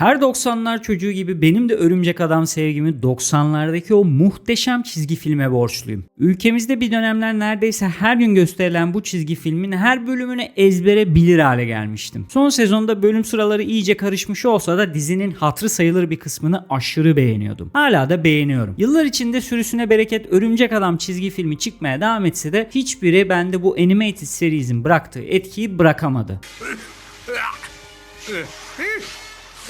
Her 90'lar çocuğu gibi benim de Örümcek Adam sevgimi 90'lardaki o muhteşem çizgi filme borçluyum. Ülkemizde bir dönemler neredeyse her gün gösterilen bu çizgi filmin her bölümünü ezbere bilir hale gelmiştim. Son sezonda bölüm sıraları iyice karışmış olsa da dizinin hatırı sayılır bir kısmını aşırı beğeniyordum. Hala da beğeniyorum. Yıllar içinde sürüsüne bereket Örümcek Adam çizgi filmi çıkmaya devam etse de hiçbiri bende bu animated series'in bıraktığı etkiyi bırakamadı.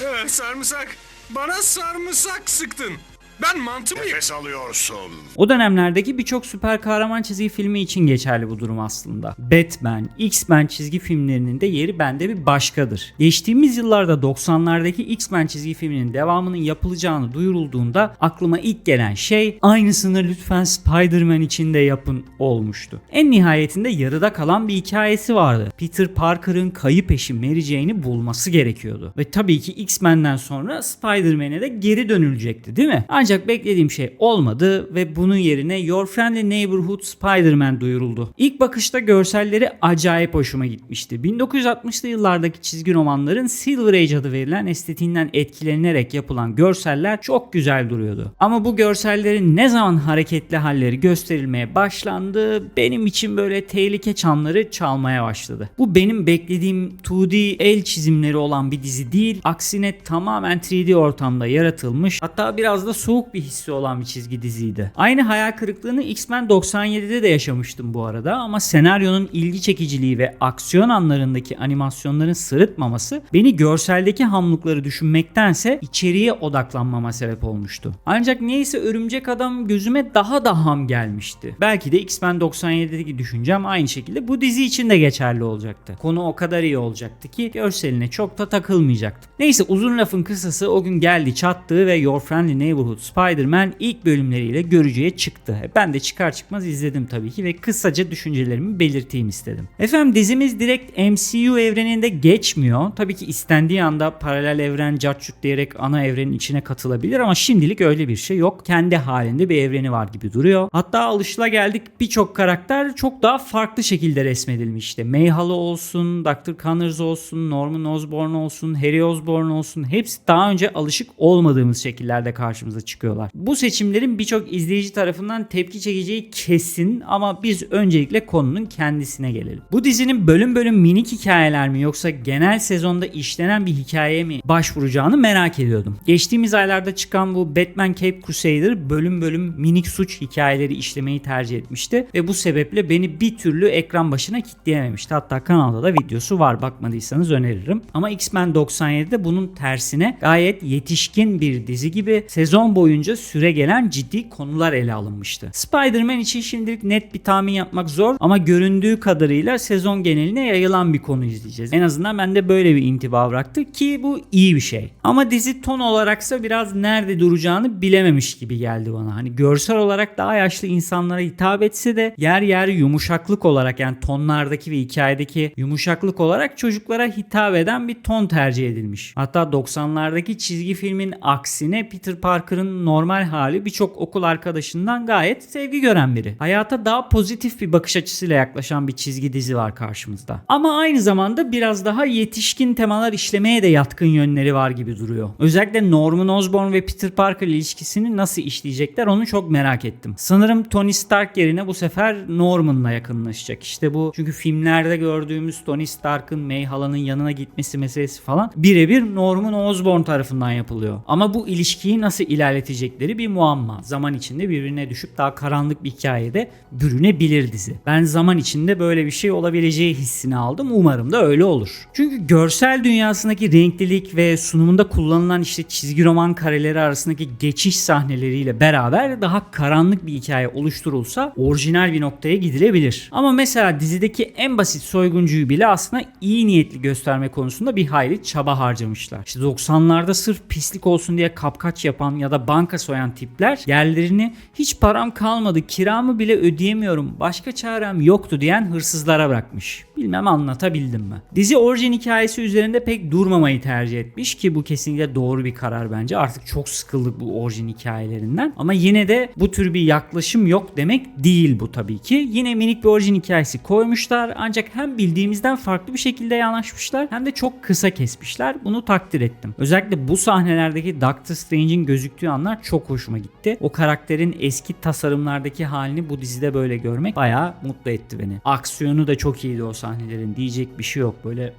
Ee, sarımsak. Bana sarımsak sıktın. Ben mantı mıyım? Nefes alıyorsun. O dönemlerdeki birçok süper kahraman çizgi filmi için geçerli bu durum aslında. Batman, X-Men çizgi filmlerinin de yeri bende bir başkadır. Geçtiğimiz yıllarda 90'lardaki X-Men çizgi filminin devamının yapılacağını duyurulduğunda aklıma ilk gelen şey aynısını lütfen Spider-Man için de yapın olmuştu. En nihayetinde yarıda kalan bir hikayesi vardı. Peter Parker'ın kayıp eşi Mary Jane'i bulması gerekiyordu. Ve tabii ki X-Men'den sonra Spider-Man'e de geri dönülecekti değil mi? Ancak beklediğim şey olmadı ve bunun yerine Your Friendly Neighborhood Spider-Man duyuruldu. İlk bakışta görselleri acayip hoşuma gitmişti. 1960'lı yıllardaki çizgi romanların Silver Age adı verilen estetiğinden etkilenerek yapılan görseller çok güzel duruyordu. Ama bu görsellerin ne zaman hareketli halleri gösterilmeye başlandı benim için böyle tehlike çanları çalmaya başladı. Bu benim beklediğim 2D el çizimleri olan bir dizi değil. Aksine tamamen 3D ortamda yaratılmış hatta biraz da soğuk bir hissi olan bir çizgi diziydi. Aynı hayal kırıklığını X-Men 97'de de yaşamıştım bu arada ama senaryonun ilgi çekiciliği ve aksiyon anlarındaki animasyonların sırıtmaması beni görseldeki hamlıkları düşünmektense içeriye odaklanmama sebep olmuştu. Ancak niyeyse Örümcek Adam gözüme daha da ham gelmişti. Belki de X-Men 97'deki düşüncem aynı şekilde bu dizi için de geçerli olacaktı. Konu o kadar iyi olacaktı ki görseline çok da takılmayacaktım. Neyse uzun lafın kısası o gün geldi çattı ve Your Friendly Neighborhood Spider-Man ilk bölümleriyle görücüye çıktı. Ben de çıkar çıkmaz izledim tabii ki ve kısaca düşüncelerimi belirteyim istedim. Efendim dizimiz direkt MCU evreninde geçmiyor. Tabii ki istendiği anda paralel evren cartçut diyerek ana evrenin içine katılabilir ama şimdilik öyle bir şey yok. Kendi halinde bir evreni var gibi duruyor. Hatta alışılageldik birçok karakter çok daha farklı şekilde resmedilmiş işte. Mayhalı olsun, Dr. Connors olsun, Norman Osborn olsun, Harry Osborn olsun hepsi daha önce alışık olmadığımız şekillerde karşımıza çıkıyorlar. Bu seçimlerin birçok izleyici tarafından tepki çekeceği kesin ama biz öncelikle konunun kendisine gelelim. Bu dizinin bölüm bölüm minik hikayeler mi yoksa genel sezonda işlenen bir hikayeye mi başvuracağını merak ediyordum. Geçtiğimiz aylarda çıkan bu Batman Cape Crusader bölüm bölüm minik suç hikayeleri işlemeyi tercih etmişti ve bu sebeple beni bir türlü ekran başına kitleyememişti. Hatta kanalda da videosu var bakmadıysanız öneririm. Ama X-Men 97'de bunun tersine gayet yetişkin bir dizi gibi sezon boyunca süre gelen ciddi konular ele alınmıştı. Spider-Man için şimdilik net bir tahmin yapmak zor ama göründüğü kadarıyla sezon geneline yayılan bir konu izleyeceğiz. En azından bende böyle bir intiba bıraktı ki bu iyi bir şey. Ama dizi ton olaraksa biraz nerede duracağını bilememiş gibi geldi bana. Hani görsel olarak daha yaşlı insanlara hitap etse de yer yer yumuşaklık olarak yani tonlardaki ve hikayedeki yumuşaklık olarak çocuklara hitap eden bir ton tercih edilmiş. Hatta 90'lardaki çizgi filmin aksine Peter Parker'ın normal hali birçok okul arkadaşından gayet sevgi gören biri. Hayata daha pozitif bir bakış açısıyla yaklaşan bir çizgi dizi var karşımızda. Ama aynı zamanda biraz daha yetişkin temalar işlemeye de yatkın yönleri var gibi duruyor. Özellikle Norman Osborn ve Peter Parker ilişkisini nasıl işleyecekler onu çok merak ettim. Sanırım Tony Stark yerine bu sefer Norman'la yakınlaşacak. İşte bu çünkü filmlerde gördüğümüz Tony Stark'ın May halanın yanına gitmesi meselesi falan birebir Norman Osborn tarafından yapılıyor. Ama bu ilişkiyi nasıl ilerletecekleri bir muamma. Zaman içinde birbirine düşüp daha karanlık bir hikayede bürünebilir dizi. Ben zaman içinde böyle bir şey olabileceği hissini aldım. Umarım da öyle olur. Çünkü görsel dünyasındaki renklilik ve sunumunda kullanılan işte çizgi roman kareleri arasındaki geçiş sahneleriyle beraber daha karanlık bir hikaye oluşturulsa orijinal bir noktaya gidilebilir. Ama mesela dizideki en basit soyguncuyu bile aslında iyi niyetli gösterme konusunda bir hayli çaba harcamışlar. İşte 90'larda sırf pislik olsun diye kapkaç yapan ya da banka soyan tipler yerlerini hiç param kalmadı kiramı bile ödeyemiyorum başka çarem yoktu diyen hırsızlara bırakmış. Bilmem anlatabildim mi? Dizi orijin hikayesi üzerinde pek durmamayı tercih etmiş ki bu kesinlikle doğru bir karar bence. Artık çok sıkıldık bu orijin hikayelerinden. Ama yine de bu tür bir yaklaşım yok demek değil bu tabii ki. Yine minik bir orijin hikayesi koymuşlar ancak hem bildiğimizden farklı bir şekilde yanaşmışlar hem de çok kısa kesmişler. Bunu takdir ettim. Özellikle bu sahnelerdeki Doctor Strange'in gözüktüğü anlar çok hoşuma gitti. O karakterin eski tasarımlardaki halini bu dizide böyle görmek bayağı mutlu etti beni. Aksiyonu da çok iyiydi o sahnelerin. Diyecek bir şey yok. Böyle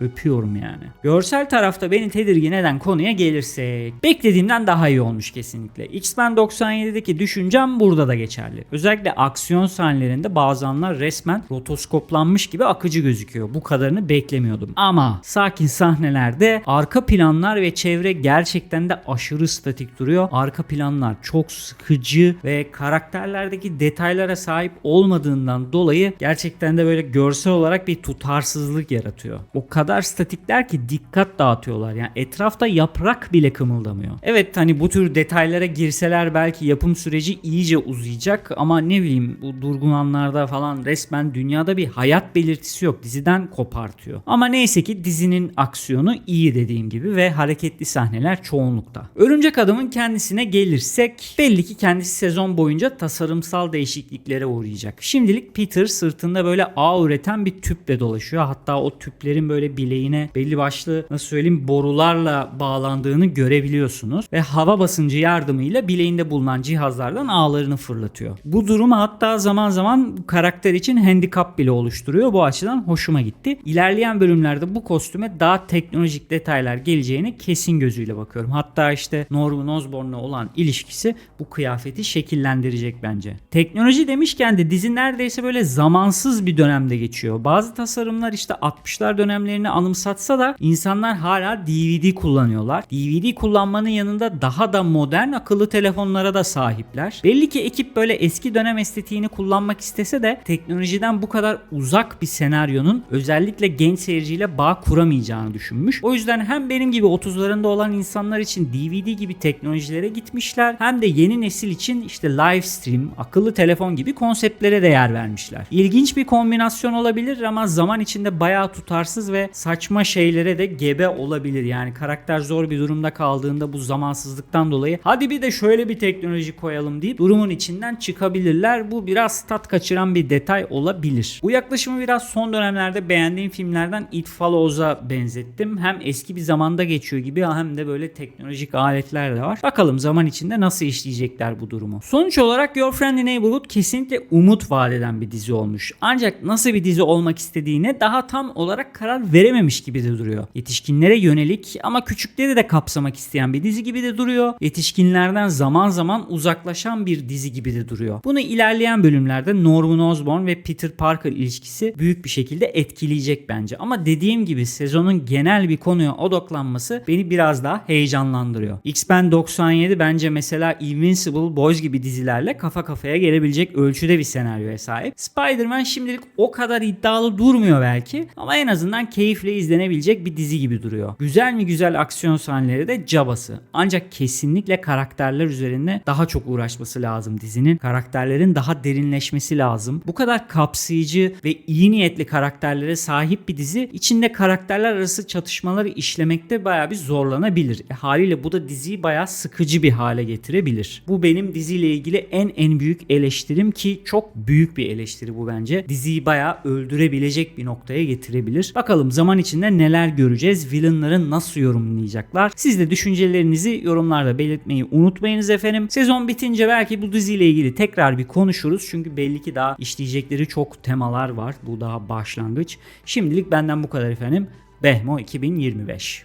öpüyorum yani. Görsel tarafta beni tedirgin eden konuya gelirsek. Beklediğimden daha iyi olmuş kesinlikle. X-Men 97'deki düşüncem burada da geçerli. Özellikle aksiyon sahnelerinde bazı anlar resmen rotoskoplanmış gibi akıcı gözüküyor. Bu kadarını beklemiyordum. Ama sakin sahnelerde arka planlar ve çevre gerçekten de aşırı statik duruyor. Arka planlar çok sıkıcı ve karakterlerdeki detaylara sahip olmadığından dolayı gerçekten de böyle görsel olarak bir tutarsızlık yaratıyor. O kadar statikler ki dikkat dağıtıyorlar. Yani etrafta yaprak bile kımıldamıyor. Evet hani bu tür detaylara girseler belki yapım süreci iyice uzayacak ama ne bileyim bu durgun anlarda falan resmen dünyada bir hayat belirtisi yok. Diziden kopartıyor. Ama neyse ki dizinin aksiyonu iyi dediğim gibi ve hareketli sahneler çoğunlukta. Örümcek Adam'ın kendisine gelirsek belli ki kendisi sezon boyunca tasarımsal değişikliklere uğrayacak. Şimdilik Peter sırtında böyle ağ üreten bir tüple dolaşıyor. Hatta o tüplerin böyle bileğine belli başlı nasıl söyleyeyim borularla bağlandığını görebiliyorsunuz. Ve hava basıncı yardımıyla bileğinde bulunan cihazlardan ağlarını fırlatıyor. Bu durumu hatta zaman zaman karakter için handikap bile oluşturuyor. Bu açıdan hoşuma gitti. İlerleyen bölümlerde bu kostüme daha teknolojik detaylar geleceğine kesin gözüyle bakıyorum. Hatta işte Norman Osborn'la olan ilişkisi bu kıyafeti şekillendirecek bence. Teknoloji demişken de dizi neredeyse böyle zamansız bir dönemde geçiyor. Bazı tasarımlar işte 60'lar dönemlerini anımsatsa da insanlar hala DVD kullanıyorlar. DVD kullanmanın yanında daha da modern akıllı telefonlara da sahipler. Belli ki ekip böyle eski dönem estetiğini kullanmak istese de teknolojiden bu kadar uzak bir senaryonun özellikle genç seyirciyle bağ kuramayacağını düşünmüş. O yüzden hem benim gibi 30'larında olan insanlar için DVD gibi teknolojilere gitmişler hem de yeni nesil için işte live stream, akıllı telefon gibi konseptlere de yer vermişler. İlginç bir kombinasyon olabilir ama zaman içinde bayağı tutarsız ve saçma şeylere de gebe olabilir. Yani karakter zor bir durumda kaldığında bu zamansızlıktan dolayı hadi bir de şöyle bir teknoloji koyalım deyip durumun içinden çıkabilirler. Bu biraz tat kaçıran bir detay olabilir. Bu yaklaşımı biraz son dönemlerde beğendiğim filmlerden It Follows'a benzettim. Hem eski bir zamanda geçiyor gibi hem de böyle teknolojik aletler de var. Bakalım zaman içinde nasıl işleyecekler bu durumu. Sonuç olarak Your Friendly Neighborhood kesinlikle umut vaat eden bir dizi olmuş. Ancak nasıl bir dizi olmak istediğine daha tam olarak karar verememiş gibi de duruyor. Yetişkinlere yönelik ama küçükleri de kapsamak isteyen bir dizi gibi de duruyor. Yetişkinlerden zaman zaman uzaklaşan bir dizi gibi de duruyor. Bunu ilerleyen bölümlerde Norman Osborn ve Peter Parker ilişkisi büyük bir şekilde etkileyecek bence. Ama dediğim gibi sezonun genel bir konuya odaklanması beni biraz daha heyecanlandırıyor. X-Men 97 bence mesela Invincible, Boys gibi dizilerle kafa kafaya gelebilecek ölçüde bir senaryoya sahip. Spider-Man şimdilik o kadar iddialı durmuyor belki ama en azından keyifle izlenebilecek bir dizi gibi duruyor. Güzel mi güzel aksiyon sahneleri de cabası. Ancak kesinlikle karakterler üzerinde daha çok uğraşması lazım dizinin. Karakterlerin daha derinleşmesi lazım. Bu kadar kapsayıcı ve iyi niyetli karakterlere sahip bir dizi içinde karakterler arası çatışmaları işlemekte baya bir zorlanabilir. E, haliyle bu da diziyi baya sıkıcı bir hale getirebilir. Bu benim diziyle ilgili en en büyük eleştirim ki çok büyük bir eleştiri bu bence. Diziyi baya öldürebilecek bir noktaya getirebilir. Bakalım zaman içinde neler göreceğiz? Villainları nasıl yorumlayacaklar? Siz de düşüncelerinizi yorumlarda belirtmeyi unutmayınız efendim. Sezon bitince belki bu diziyle ilgili tekrar bir konuşuruz. Çünkü belli ki daha işleyecekleri çok temalar var. Bu daha başlangıç. Şimdilik benden bu kadar efendim. Behmo 2025.